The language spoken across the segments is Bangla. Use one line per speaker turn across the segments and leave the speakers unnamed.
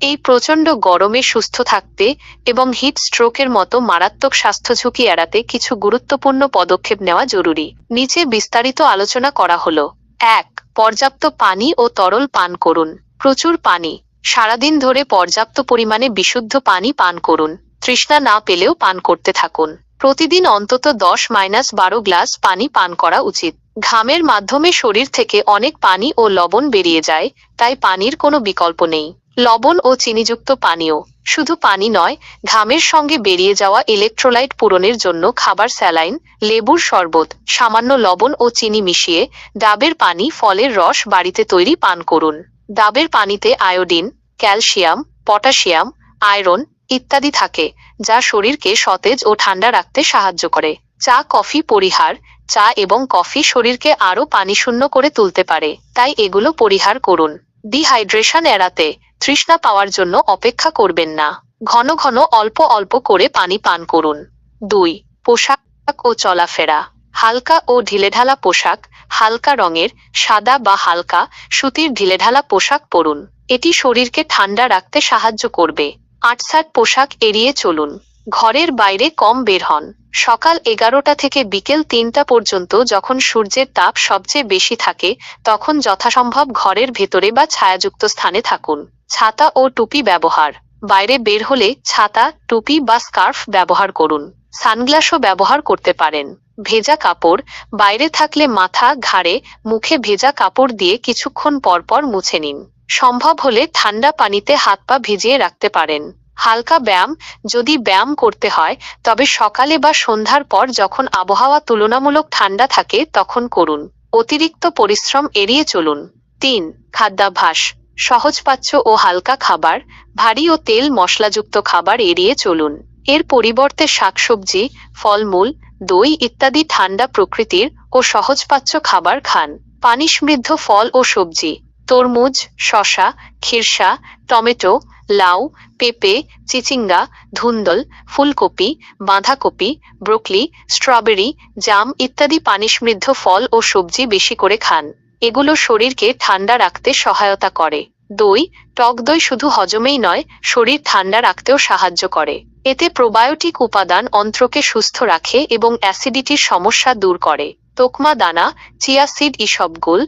এই প্রচণ্ড গরমে সুস্থ থাকতে এবং হিট স্ট্রোকের মতো মারাত্মক স্বাস্থ্য ঝুঁকি এড়াতে কিছু গুরুত্বপূর্ণ পদক্ষেপ নেওয়া জরুরি। নিচে বিস্তারিত আলোচনা করা হলো। এক, পর্যাপ্ত পানি ও তরল পান করুন। প্রচুর পানি। সারাদিন ধরে পর্যাপ্ত পরিমাণে বিশুদ্ধ পানি পান করুন। তৃষ্ণা না পেলেও পান করতে থাকুন। প্রতিদিন অন্তত দশ মাইনাস বারো গ্লাস পানি পান করা উচিত। ঘামের মাধ্যমে শরীর থেকে অনেক পানি ও লবণ বেরিয়ে যায়, তাই পানির কোনো বিকল্প নেই। লবণ ও চিনিযুক্ত পানীয়। শুধু পানি নয়, ঘামের সঙ্গে বেরিয়ে যাওয়া ইলেকট্রোলাইট পূরণের জন্য খাবার স্যালাইন, লেবুর শরবত, সামান্য লবণ ও চিনি মিশিয়ে ডাবের পানি ফলের রস বাড়িতে তৈরি পান করুন। ডাবের পানিতে আয়োডিন, ক্যালসিয়াম, পটাশিয়াম, আয়রন ইত্যাদি থাকে, যা শরীরকে সতেজ ও ঠান্ডা রাখতে সাহায্য করে। চা, কফি, পরিহার, চা এবং কফি শরীরকে আরও পানিশূন্য করে তুলতে পারে, তাই এগুলো পরিহার করুন। ডিহাইড্রেশন এড়াতে তৃষ্ণা পাওয়ার জন্য অপেক্ষা করবেন না। ঘন ঘন অল্প অল্প করে পানি পান করুন। দুই, পোশাক ও চলাফেরা। হালকা ও ঢিলেঢালা পোশাক, হালকা রঙের, সাদা বা হালকা, সুতির ঢিলেঢালা পোশাক পরুন। এটি শরীরকে ঠান্ডা রাখতে সাহায্য করবে। আটসাট পোশাক এড়িয়ে চলুন। ঘরের বাইরে কম বের হন। সকাল এগারোটা থেকে বিকেল তিনটা পর্যন্ত যখন সূর্যের তাপ সবচেয়ে বেশি থাকে, তখন যথাসম্ভব ঘরের ভেতরে বা ছায়াযুক্ত স্থানে থাকুন। ছাতা ও টুপি ব্যবহার। বাইরে বের হলে ছাতা, টুপি বা স্কার্ফ ব্যবহার করুন। সানগ্লাসও ব্যবহার করতে পারেন। ভেজা কাপড়। বাইরে থাকলে মাথা, ঘাড়ে, মুখে ভেজা কাপড় দিয়ে কিছুক্ষণ পরপর মুছে নিন। সম্ভব হলে ঠান্ডা পানিতে হাত পা ভিজিয়ে রাখতে পারেন। হালকা ব্যায়াম যদি ব্যায়াম করতে হয়, তবে সকালে বা সন্ধ্যার পর যখন আবহাওয়া তুলনামূলক ঠান্ডা থাকে, তখন করুন। অতিরিক্ত পরিশ্রম এড়িয়ে চলুন। তিন, খাদ্যাভ্যাস। সহজপাচ্য ও হালকা খাবার, ভারী ও তেল মশলাযুক্ত খাবার এড়িয়ে চলুন। এর পরিবর্তে শাকসবজি, ফলমূল, দই ইত্যাদি ঠান্ডা প্রকৃতির ও সহজপাচ্য খাবার খান। পানি সমৃদ্ধ ফল ও সবজি। তরমুজ শশা খিরসা টমেটো, লাউ, পেঁপে, চিচিঙ্গা, ধুন্দল, ফুলকপি, বাঁধাকপি, ব্রোকলি, স্ট্রবেরি, জাম ইত্যাদি পানি সমৃদ্ধ ফল ও সবজি বেশি করে খান। এগুলো শরীরকে ঠান্ডা রাখতে সহায়তা করে। দই, টক দই শুধু হজমেই নয়, শরীর ঠান্ডা রাখতেও সাহায্য করে। এতে প্রোবায়োটিক উপাদান অন্ত্রকে সুস্থ রাখে এবং অ্যাসিডিটির সমস্যা দূর করে। তোকমা দানা, চিয়া সিড ইসবগুল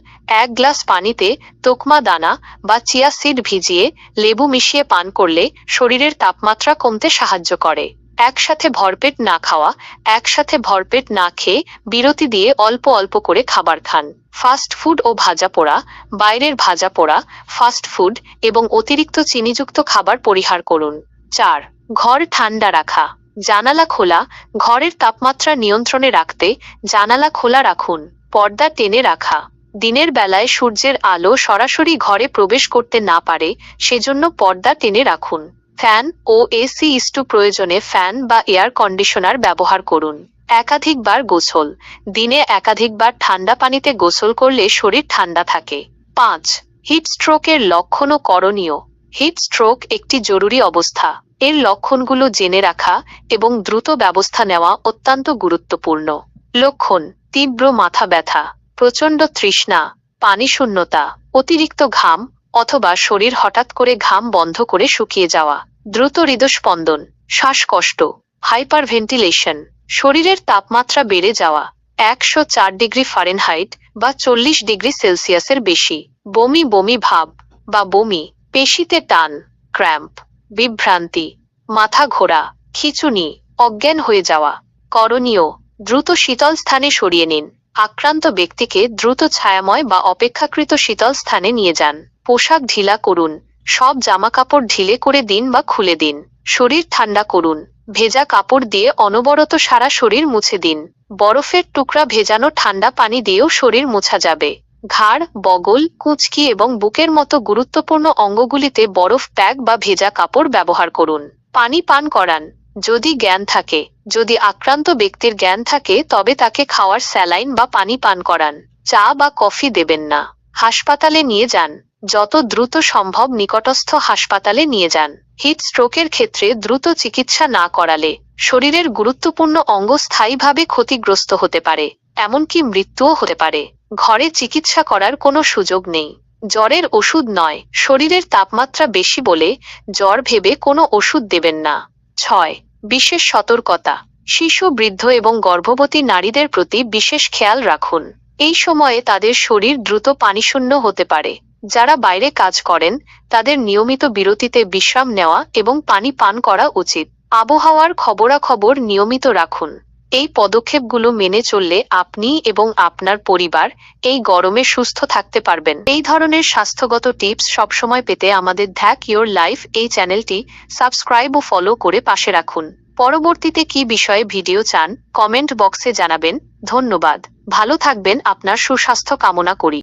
এক গ্লাস পানিতে তোকমা দানা বা চিয়া সিড ভিজিয়ে লেবু মিশিয়ে পান করলে শরীরের তাপমাত্রা কমতে সাহায্য করে। একসাথে ভরপেট না খাওয়া, একসাথে ভরপেট না খেয়ে বিরতি দিয়ে অল্প অল্প করে খাবার খান। ফাস্ট ফুড ও ভাজা পোড়া, বাইরের ভাজা পোড়া, ফাস্ট ফুড এবং অতিরিক্ত চিনিযুক্ত খাবার পরিহার করুন। চার, ঘর ঠান্ডা রাখা। জানালা খোলা, ঘরের তাপমাত্রা নিয়ন্ত্রণে রাখতে জানালা খোলা রাখুন, পর্দা টেনে রাখা। দিনের বেলায় সূর্যের আলো সরাসরি ঘরে প্রবেশ করতে না পারে, সেজন্য পর্দা টেনে রাখুন। ফ্যান ও এসি ইস্টু প্রয়োজনে ফ্যান বা এয়ার কন্ডিশনার ব্যবহার করুন। একাধিকবার গোসল। দিনে একাধিকবার ঠান্ডা পানিতে গোসল করলে শরীর ঠান্ডা থাকে। পাঁচ, হিট স্ট্রোকের লক্ষণ করণীয়। হিট স্ট্রোক একটি জরুরি অবস্থা। এর লক্ষণগুলো জেনে রাখা এবং দ্রুত ব্যবস্থা নেওয়া অত্যন্ত গুরুত্বপূর্ণ। লক্ষণ, তীব্র মাথা ব্যথা, প্রচণ্ড তৃষ্ণা, পানি শূন্যতা, অতিরিক্ত ঘাম অথবা শরীর হঠাৎ করে ঘাম বন্ধ করে শুকিয়ে যাওয়া, দ্রুত হৃদস্পন্দন, শ্বাসকষ্ট হাইপার ভেন্টিলেশন শরীরের তাপমাত্রা বেড়ে যাওয়া, একশো চার ডিগ্রি ফারেনহাইট বা চল্লিশ ডিগ্রি সেলসিয়াসের বেশি, বমি বমি ভাব বা বমি। পেশিতে টান, ক্র্যাম্প, বিভ্রান্তি, মাথা ঘোরা, খিচুনি, অজ্ঞান হয়ে যাওয়া। করণীয়, দ্রুত শীতল স্থানে সরিয়ে নিন। আক্রান্ত ব্যক্তিকে দ্রুত ছায়াময় বা অপেক্ষাকৃত শীতল স্থানে নিয়ে যান। পোশাক ঢিলা করুন, সব জামাকাপড় ঢিলে করে দিন বা খুলে দিন। শরীর ঠান্ডা করুন, ভেজা কাপড় দিয়ে অনবরত সারা শরীর মুছে দিন। বরফের টুকরা ভেজানো ঠান্ডা পানি দিয়েও শরীর মোছা যাবে। ঘাড়, বগল, কুঁচকি এবং বুকের মতো গুরুত্বপূর্ণ অঙ্গগুলিতে বরফ প্যাক বা ভেজা কাপড় ব্যবহার করুন। পানি পান করান। যদি জ্ঞান থাকে, যদি আক্রান্ত ব্যক্তির জ্ঞান থাকে, তবে তাকে খাওয়ার স্যালাইন বা পানি পান করান। চা বা কফি দেবেন না। হাসপাতালে নিয়ে যান। যত দ্রুত সম্ভব নিকটস্থ হাসপাতালে নিয়ে যান। হিট স্ট্রোকের ক্ষেত্রে দ্রুত চিকিৎসা না করালে শরীরের গুরুত্বপূর্ণ অঙ্গ স্থায়ীভাবে ক্ষতিগ্রস্ত হতে পারে, এমনকি মৃত্যুও হতে পারে। ঘরে চিকিৎসা করার কোনো সুযোগ নেই। জ্বরের ওষুধ নয়, শরীরের তাপমাত্রা বেশি বলে জ্বর ভেবে কোনো ওষুধ দেবেন না। ছয়, বিশেষ সতর্কতা। শিশু, বৃদ্ধ এবং গর্ভবতী নারীদের প্রতি বিশেষ খেয়াল রাখুন। এই সময়ে তাদের শরীর দ্রুত পানিশূন্য হতে পারে। যারা বাইরে কাজ করেন, তাদের নিয়মিত বিরতিতে বিশ্রাম নেওয়া এবং পানি পান করা উচিত। আবহাওয়ার খবরাখবর নিয়মিত রাখুন। এই পদক্ষেপগুলো মেনে চললে আপনি এবং আপনার পরিবার এই গরমে সুস্থ থাকতে পারবেন। এই ধরনের স্বাস্থ্যগত টিপস সবসময় পেতে আমাদের ধ্যাক ইয়োর লাইফ এই চ্যানেলটি সাবস্ক্রাইব ও ফলো করে পাশে রাখুন। পরবর্তীতে কি বিষয়ে ভিডিও চান, কমেন্ট বক্সে জানাবেন। ধন্যবাদ। ভালো থাকবেন, আপনার সুস্বাস্থ্য কামনা করি।